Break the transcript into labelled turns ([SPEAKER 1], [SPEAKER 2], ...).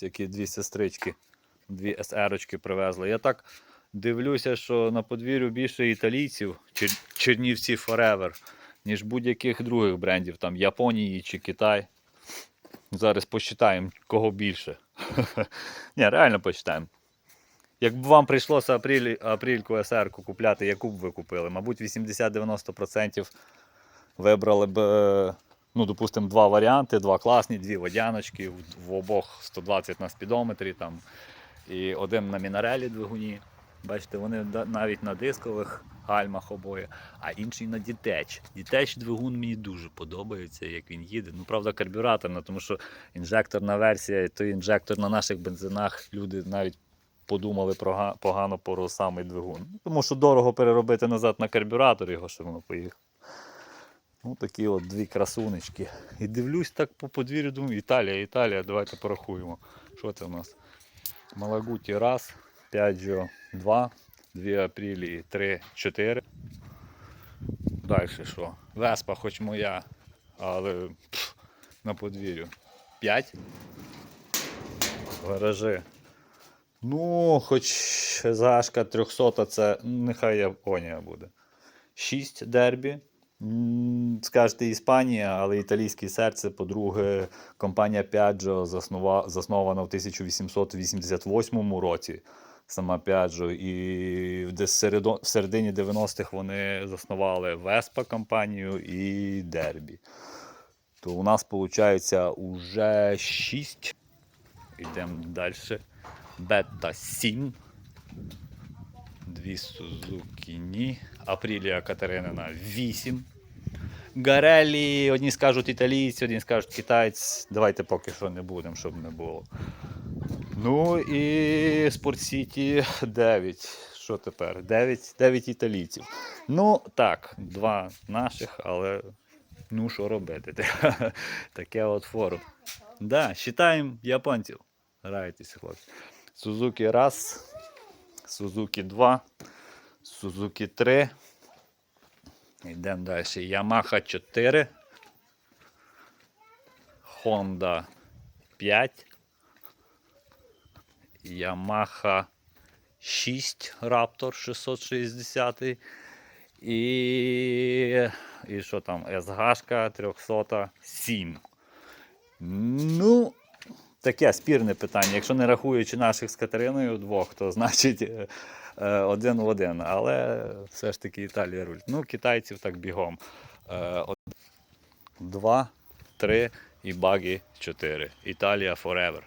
[SPEAKER 1] Такі дві сестрички, дві СРочки привезли. Я так дивлюся, що на подвір'ю більше італійців, Чер- Чернівці Forever, ніж будь-яких других брендів, там Японії чи Китай. Зараз посчитаємо, кого більше. Ні, реально посчитаємо. Якби вам прийшлося апріль, апрільку СР купляти, яку б ви купили? Мабуть, 80-90% вибрали б, е, ну, допустимо, два варіанти, два класні, дві водяночки, в, обох 120 на спідометрі там, і один на мінарелі двигуні. Бачите, вони навіть на дискових гальмах обоє, а інший на дітеч. Дітеч двигун мені дуже подобається, як він їде. Ну, правда, карбюраторна, тому що інжекторна версія, той інжектор на наших бензинах люди навіть подумали про погано про самий двигун. Тому що дорого переробити назад на карбюратор його, щоб воно поїхало. Ну, такі от дві красунечки. І дивлюсь так по подвір'ю, думаю, Італія, Італія, давайте порахуємо. Що це у нас? Малагуті раз, П'яджо 2, 2 апрілі 3, 4. Далі що? Веспа, хоч моя, але пф, на подвір'ю. 5. Гаражі. Ну, хоч Зашка 300, це нехай Японія буде. 6 дербі. Скажете Іспанія, але італійське серце, по-друге, компанія Piaggio заснова, заснована в 1888 році. Сама Piaggio, і десь в середині 90-х вони заснували Vespa компанію і Дербі. То у нас виходить уже 6. Йдемо далі. Бета 7. Дві Сузуки ні. Апрілія Катеринина 8. Гарелі, одні скажуть італійці, одні скажуть китайці. Давайте поки що не будемо, щоб не було. Ну і Спорт Сіті 9. Що тепер? 9, 9 італійців. Ну, так, два наших, але ну що робити? Таке от форум. Да, считаємо японців. Грайтеся, хлопці. Сузуки раз, Сузуки 2, Сузуки 3. Йдемо далі. Yamaha 4. Honda 5. Yamaha 6 Raptor 660. І, і що там? SH 307. Ну, таке спірне питання. Якщо не рахуючи наших з Катериною двох, то значить е, е, один в один. Але все ж таки Італія руль. Ну, китайців так бігом. Е, Два, три і багі чотири. Італія forever.